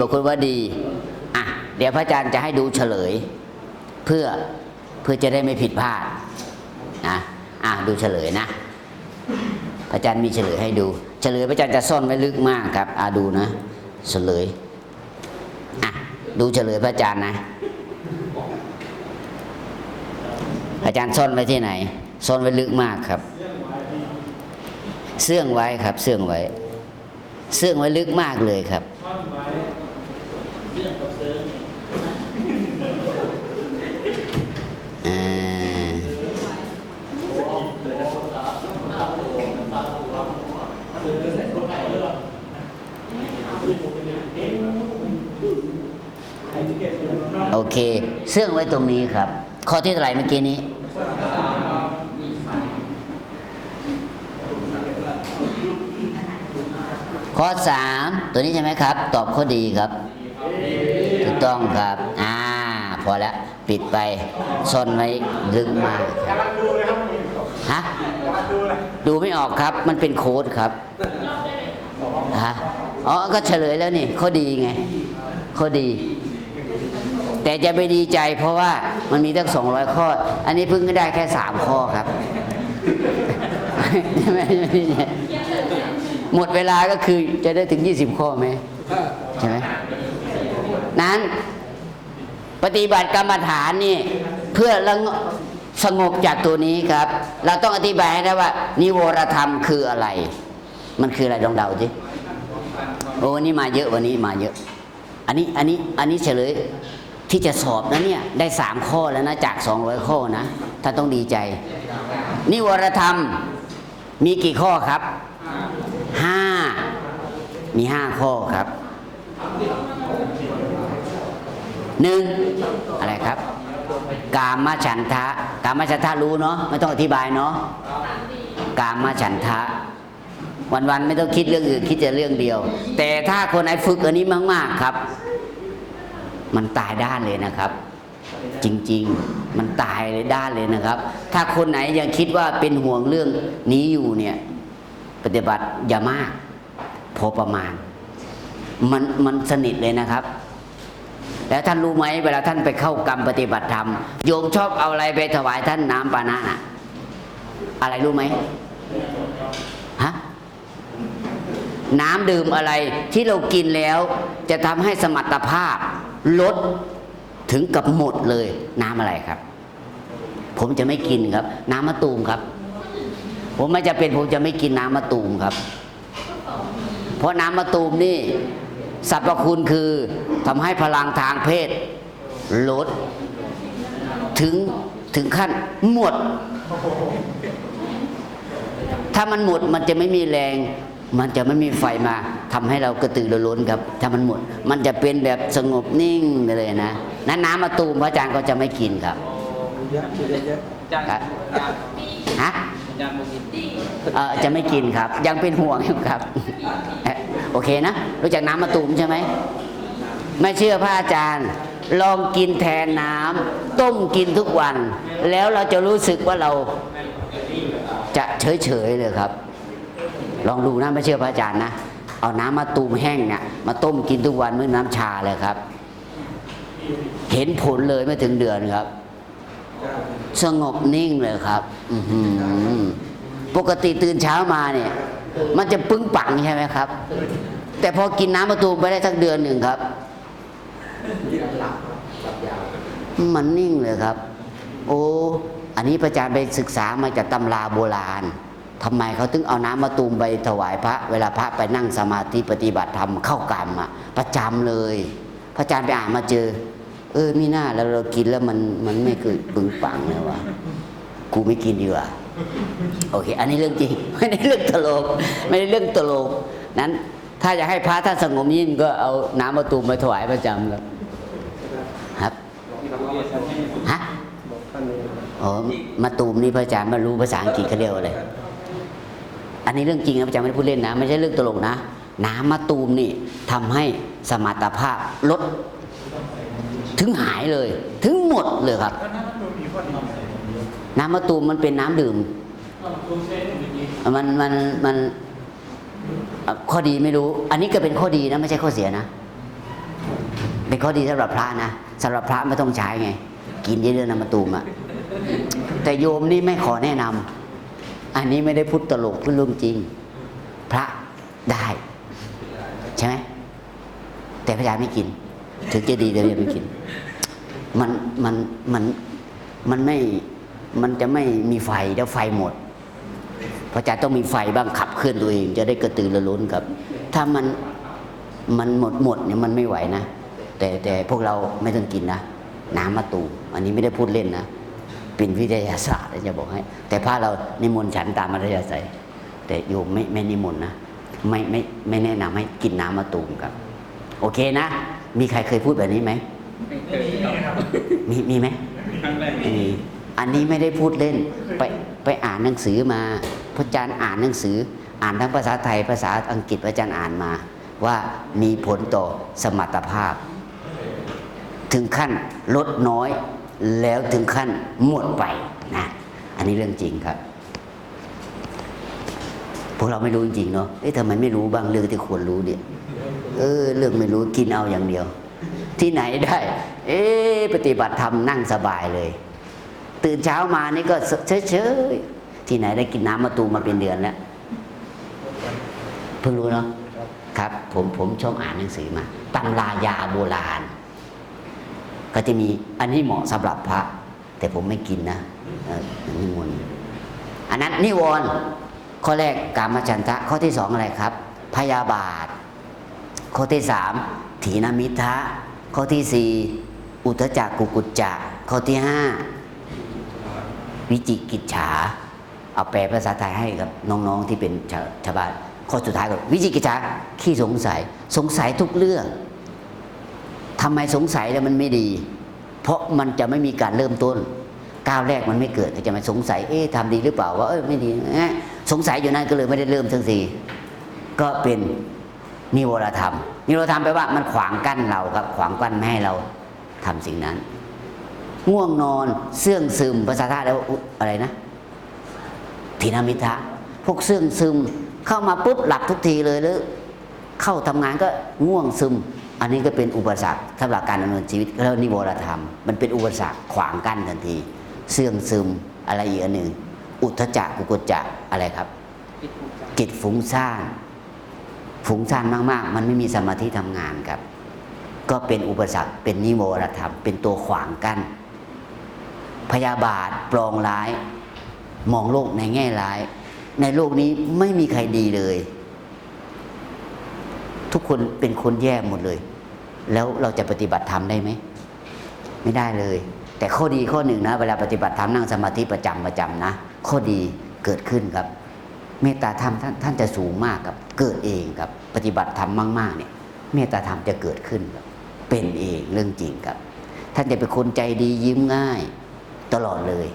บางคนว่าดีอะเดี๋ยวพระอาจารย์จะให้ดูเฉลย เพื่อเพื่อจะได้ไม่ผิดพลาดนะอะดูเฉลยนะ พระอาจารย์มีเฉลยให้ดู เฉลยพระอาจารย์จะซ่อนไว้ลึกมากครับอะดูนะ เฉลยอะดูเฉลยพระอาจารย์นะอาจารย์ซ่อนไว้ที่ไหน ซ่อนไว้ลึกมากครับ เสื่องไว้ครับ เสื่องไว้ เสื่องไว้ลึกมากเลยครับ อ่าโอเค เสื่องไว้ตรงนี้ครับ ข้อที่เท่าไหร่เมื่อกี้นี้ข้อสามตัวนี้ใช่ไหมครับ ตอบข้อดีครับ ต้องครับ อ่า พอแล้วปิดไปซ่อนไว้ลึกมากฮะดูไม่ออกครับ มันเป็นโค้ดครับฮะอ๋อ ก็เฉลยแล้วนี่ข้อดีไงข้อดี แต่จะไปดีใจเพราะว่ามันมีตั้งสองร้อยข้อ อันนี้เพิ่งได้แค่สามข้อครับหมดเวลาก็คือจะได้ถึงยี่สิบข้อไหมใช่ไหม นั้น ปฏิบัติกรรมฐานนี่เพื่อระงสงบจากตัวนี้ครับ เราต้องอธิบายให้ได้ว่า นิวรธรรมคืออะไร มันคืออะไรลองเดาสิโอ้วันนี้มาเยอะวันนี้มาเยอะ อันนี้อันนี้อันนี้เฉลยที่จะสอบนะเนี่ยได้สามข้อแล้วนะจากสองร้อยข้อนะถ้านต้องดีใจ นิวรธรรมมีกี่ข้อครับห้ามีห้าข้อครับ หนึ่งอะไรครับ กามฉันทะ กามฉันทะรู้เนาะไม่ต้องอธิบายเนาะกามฉันทะ วันๆไม่ต้องคิดเรื่องอื่นคิดแต่เรื่องเดียว แต่ถ้าคนไหนฝึกอันนี้มาก ๆครับ มันตายด้านเลยนะครับ จริง ๆ มันตายเลยด้านเลยนะครับ ถ้าคนไหนยังคิดว่าเป็นห่วงเรื่องนี้อยู่เนี่ยปฏิบัติอย่ามาก พอประมาณ มันมันสนิทเลยนะครับ แล้วท่านรู้ไหมเวลาท่านไปเข้ากรรมปฏิบัติธรรมโยมชอบเอาอะไรไปถวายท่านน้ำปานะน่ะอะไรรู้ไหมฮะน้ำดื่มอะไรที่เรากินแล้วจะทำให้สมรรถภาพลดถึงกับหมดเลยน้ำอะไรครับ ผมจะไม่กินครับ น้ำมะตูมครับ ผมไม่จะเป็นผมจะไม่กินน้ำมะตูมครับ เพราะน้ำมะตูมนี่ สรรพคุณคือทำให้พลังทางเพศลด ถึงถึงขั้นหมด ถ้ามันหมดมันจะไม่มีแรง มันจะไม่มีไฟมาทำให้เรากระตือรือร้นครับ ถ้ามันหมด มันจะเป็นแบบสงบนิ่งไปเลยนะนั้นน้ำมะตูมพระอาจารย์ก็จะไม่กินครับเยอะเยอะเยอะจานครับจานฮะ จานโมกินเออจะไม่กินครับ ยังเป็นห่วงอยู่ครับ โอเคนะ รู้จักน้ำมะตูมใช่ไหม ไม่เชื่อพระอาจารย์ ลองกินแทนน้ำต้มกินทุกวัน แล้วเราจะรู้สึกว่าเราจะเฉยเฉยๆเลยครับ ลองดูนะไม่เชื่อพระอาจารย์นะ เอาน้ำมะตูมแห้งเนี่ยมาต้มกินทุกวันเหมื่อนน้ำชาเลยครับ เห็นผลเลยไม่ถึงเดือนครับ สงบนิ่งเลยครับปกติตื่นเช้ามาเนี่ย มันจะปึ้งปังใช่ไหมครับ แต่พอกินน้ำมะตูไปได้สักเดือนหนึ่งครับ มันนิ่งเลยครับ โอ้ อันนี้พระอาจารย์ไปศึกษามาจากตำราโบราณทำไมเขาถึงเอาน้ำมะตูมไปถวายพระ เวลาพระไปนั่งสมาธิปฏิบัติธรรมเข้ากรรมอะประจำเลย พระอาจารย์ไปอ่านมาเจอ เออมีหน้าแล้วเรากินแล้วมันมันไม่เกิดปึงปังเลยวะกูไม่กินดีกว่าโอเค อันนี้เรื่องจริงไม่ได้เรื่องตลก ไม่ได้เรื่องตลก นั้น ถ้าจะให้พระท่านสงบยิ่งก็เอาน้ำมะตูมมาถวายประจำครับครับฮะอ๋อมะตูมนี่พระอาจารย์ม่รู้ภาษาอังกฤษเขาเรียกว่าอะไรอันนี้เรื่องจริงนะพระอาจารย์ไม่ได้พูดเล่นนะ ไม่ใช่เรื่องตลกนะ น้ำมะตูมนี่ทำให้สมรรถภาพลด ถึงหายเลย ถึงหมดเลยครับ น้ำมะตูมมันเป็นน้ำดื่ม มันมันมันข้อดีไม่รู้ อันนี้ก็เป็นข้อดีนะไม่ใช่ข้อเสียนะ เป็นข้อดีสำหรับพระนะสำหรับพระไม่ต้องใช้ไง กินเยอะๆนะมาตูมอะแต่โยมนี่ไม่ขอแนะนำอันนี้ไม่ได้พูดตลกพูดเรื่องจริง พระได้ ใช่ไหมแต่พระอาจารย์ไม่กิน ถึงจะดีแต่พระอจารย์ไม่กิน มันมันมันมันไม่มันจะไม่มีไฟแล้วไฟหมดพระอาจารย์ต้องมีไฟบ้างขับเคลื่อนตัวเอง จะได้กระตือรือร้นครับ ถ้ามันมันหมดหมดเนี่ยมันไม่ไหวนะ แต่แต่พวกเราไม่ต้องกินนะ น้ำมะตูมอันนี้ไม่ได้พูดเล่นนะเป็นวิทยาศาสตร์จะบอกให้ แต่พระเรานิมนต์ฉันตามมัธยาศัยแต่โยมไม่ไม่นิมนต์นะ ไม่ไม่ไม่แนะนำให้กินน้ำมะตูมครับ โอเคนะ มีใครเคยพูดแบบนี้ไหมมีมีไหมไม่มีอันนี้ไม่ได้พูดเล่น ไปไปอ่านหนังสือมาพระอาจารย์อ่านหนังสือ อ่านทั้งภาษาไทยภาษาอังกฤษพระอาจารย์อ่านมา ว่ามีผลต่อสมรรถภาพ ถึงขั้นลดน้อยแล้วถึงขั้นหมดไปนะอันนี้เรื่องจริงครับพวกเราไม่รู้จริงๆเนาะเอ๊ะทำไมไม่รู้บ้างเรื่องที่ควรรู้เนี่ย เออ เรื่องไม่รู้กินเอาอย่างเดียว ที่ไหนได้ เอ๊ปฏิบัติธรรมนั่งสบายเลย ตื่นเช้ามานี่ก็เฉยๆที่ไหนได้กินน้ำมะตูมมาเป็นเดือนแล้วเพิ่งรู้เนาะครับ ผมผมชอบอ่านหนังสือมาตำรายาโบราณ ก็จะมีอันนี้เหมาะสำหรับพระ แต่ผมไม่กินนะนิมนต์อันนั้นนิวรณ์ข้อแรกกามฉันทะข้อที่สองอะไรครับ พยาบาท ข้อที่สามถีนมิทะ ข้อที่สี่อุทจักกุกุจจะ ข้อที่ห้าวิจิกิจฉา เอาแปลภาษาไทยให้กับน้องๆที่เป็นชาวชาวบ้านข้อสุดท้ายก็วิจิกิจฉาขี้สงสัย สงสัยทุกเรื่องทำไมสงสัยแล้วมันไม่ดี เพราะมันจะไม่มีการเริ่มต้นก้าวแรกมันไม่เกิดจะมาสงสัยเอ๊ะทำดีหรือเปล่าว่าเอ้ยไม่ดีสงสัยอยู่นั้นก็เลยไม่ได้เริ่มทั้งทีก็เป็น นิวรธรรม นิวรธรรมแปลว่ามันขวางกั้นเราครับ ขวางกั้นไม่ให้เราทำสิ่งนั้น ง่วงนอนเสื่องซึมภาษาไทยแล้วอะไรนะทินามิทะพวกเสื่องซึมเข้ามาปุ๊บหลับทุกทีเลยหรือเข้าทำงานก็ง่วงซึม อันนี้ก็เป็นอุปสรรคสำหรับการดำเนินชีวิตแล้วนิวรธรรม มันเป็นอุปสรรคขวางกั้นทันที เสื่องซึมอะไรอีกอันหนึ่งอุทธจักกุกจจะอะไรครับจิตฟุ้งซ่าน ฟุ้งซ่านมากๆ มันไม่มีสมาธิทำงานครับ ก็เป็นอุปสรรคเป็นนิโวรธรรม เป็นตัวขวางกัน้นพยาบาทปลองร้าย มองโลกในแง่ร้าย ในโลกนี้ไม่มีใครดีเลย ทุกคนเป็นคนแย่หมดเลย แล้วเราจะปฏิบัติธรรมได้ไหม ไม่ได้เลย แต่ข้อดีข้อหนึ่งนะ เวลาปฏิบัติธรรมนั่งสมาธิประจำประจำนะ ข้อดีเกิดขึ้นครับ เมตตาธรรมท่านท่านจะสูงมากครับเกิดเองครับปฏิบัติธรรมมาก ๆ เนี่ย เมตตาธรรมจะเกิดขึ้นครับเป็นเองเรื่องจริงครับ ท่านจะเป็นคนใจดียิ้มง่าย ตลอดเลย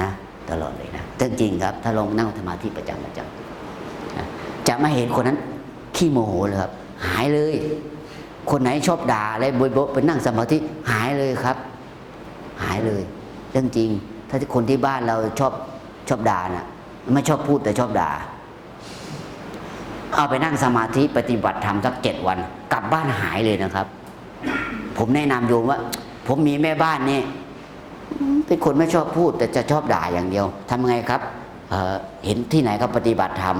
นะตลอดเลยนะเรื่องจริงครับ ถ้าลงนั่งสมาธิประจำประจำนะจะไม่เห็นคนนั้นขี้โมโหเลยครับ หายเลย คนไหนชอบด่าอะไรบยๆไปนั่งสมาธิหายเลยครับ หายเลย เรื่องจริง ถ้าคนที่บ้านเราชอบชอบด่าน่ะ ไม่ชอบพูดแต่ชอบด่า เอาไปนั่งสมาธิปฏิบัติธรรมสักเจ็ดวัน กลับบ้านหายเลยนะครับ ผมแนะนำโยมว่า ผมมีแม่บ้านเนี่ยเป็นคนไม่ชอบพูด แต่จะชอบด่าอย่างเดียวทำไงครับเเห็นที่ไหนเขาปฏิบัติธรรม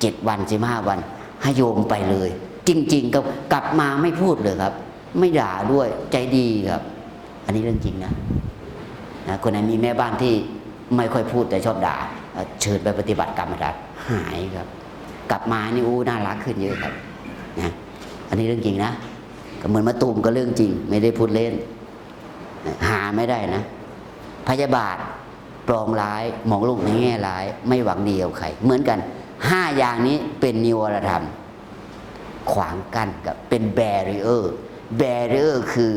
เจ็ดวันสิบห้าวัน ให้โยมไปเลย จริง ๆ ก็กลับมาไม่พูดเลยครับ ไม่ด่าด้วยใจดีครับ อันนี้เรื่องจริงนะนะคนไหนมีแม่บ้านที่ไม่ค่อยพูดแต่ชอบด่า เอ่อเชิญไปปฏิบัติกรรมฐานหายครับ กลับมานี่อู้น่ารักขึ้นเยอะครับนะอันนี้เรื่องจริงนะก็เหมือนมาตูมก็เรื่องจริง ไม่ได้พูดเล่น หาไม่ได้นะ พยาบาทปลองร้ายมองโลกในแง่ร้าย ไม่หวังดีกับใครเหมือนกันห้าอย่างนี้เป็นนิวรธรรม ขวางกั้นกับเป็นแบรีเออร์แบรีเออร์คือ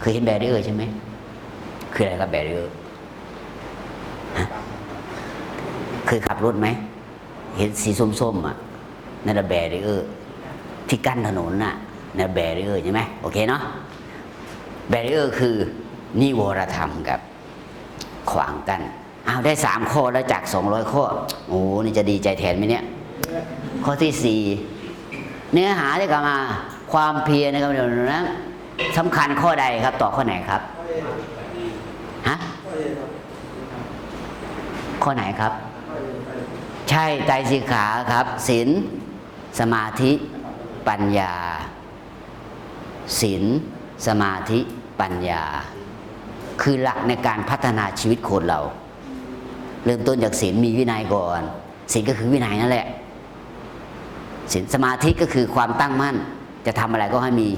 เคยเห็นแบรีเออร์ใช่ไหมคืออะไรครับแบรีเออร์ เคยขับรถไหม เห็นสีส้มๆอะนั่นแหละแบรีเออร์ที่กั้นถนนน่ะนั่นแบรีเออร์ใช่ไหมโอเคเนาะแบรีเออร์คือนิวรธรรมกับขวางกันเอาได้สามข้อแล้วจากสองร้อยข้อ โอ้นี่จะดีใจแทนไหมเนี่ย ข้อที่สี่เนื้อหาที่กลับมา ความเพียรนะครับเดี๋ยวนะสำคัญข้อใดครับ ต่อข้อไหนครับฮะข้อไหนครับ ช่ไตรสิกขาครับศีลสมาธิปัญญาศีลสมาธิปัญญา คือหลักในการพัฒนาชีวิตคนเรา เริ่มต้นจากศีลมีวินัยก่อนศีลก็คือวินัยนั่นแหละศีลสมาธิก็คือความตั้งมั่น จะทำอะไรก็ให้มี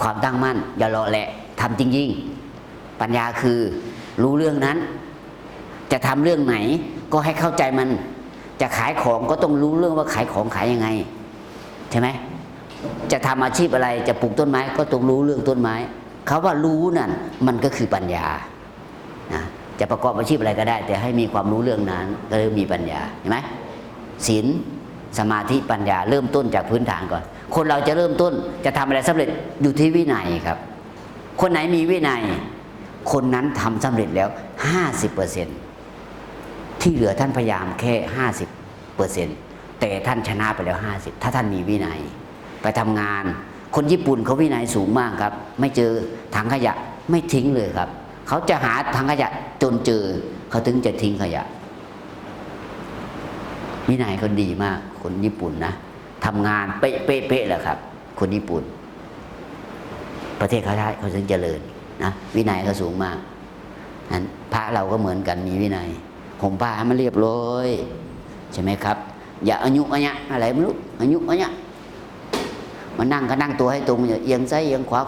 ความตั้งมั่น อย่ารอแหละทำจริงๆปัญญาคือรู้เรื่องนั้น จะทำเรื่องไหน ก็ให้เข้าใจมัน จะขายของก็ต้องรู้เรื่องว่าขายของขายยังไง ใช่ไหมจะทำอาชีพอะไรจะปลูกต้นไม้ ก็ต้องรู้เรื่องต้นไม้เขาว่ารู้นั่นมันก็คือปัญญานะจะประกอบอาชีพอะไรก็ได้ แต่ให้มีความรู้เรื่องนั้น ก็เลยมีปัญญาเห็นไหมศีลสมาธิปัญญาเริ่มต้นจากพื้นฐานก่อน คนเราจะเริ่มต้นจะทำอะไรสำเร็จอยู่ที่วินัยครับ คนไหนมีวินัย คนนั้นทำสำเร็จแล้วห้าสิบเปอร์เซ็นต์ ที่เหลือท่านพยายามแค่ห้าสิบเปอร์เซ็นต์แต่ท่านชนะไปแล้วห้าสิบถ้าท่านมีวินัย ไปทำงาน คนญี่ปุ่นเขาวินัยสูงมากครับ ไม่เจอถังขยะไม่ทิ้งเลยครับ เขาจะหาถังขยะจนเจอ เขาถึงจะทิ้งขยะ วินัยเขาดีมาก คนญี่ปุ่นนะทำงานเป๊ะเป๊ะเป๊ะแหละครับ คนญี่ปุ่น ประเทศเขาได้เขาถึงเจริญนะวินัยเขาสูงมากนั้นพระเราก็เหมือนกันมีวินัย ผมผ้าให้มันเรียบร้อยใช่ไหมครับ อย่าอายุอันเนี้ยอะไรไม่รู้อายุอันเนี้ยมานั่งก็นั่งตัวให้ตรงอย่าเอียงซ้ายเอียงขวา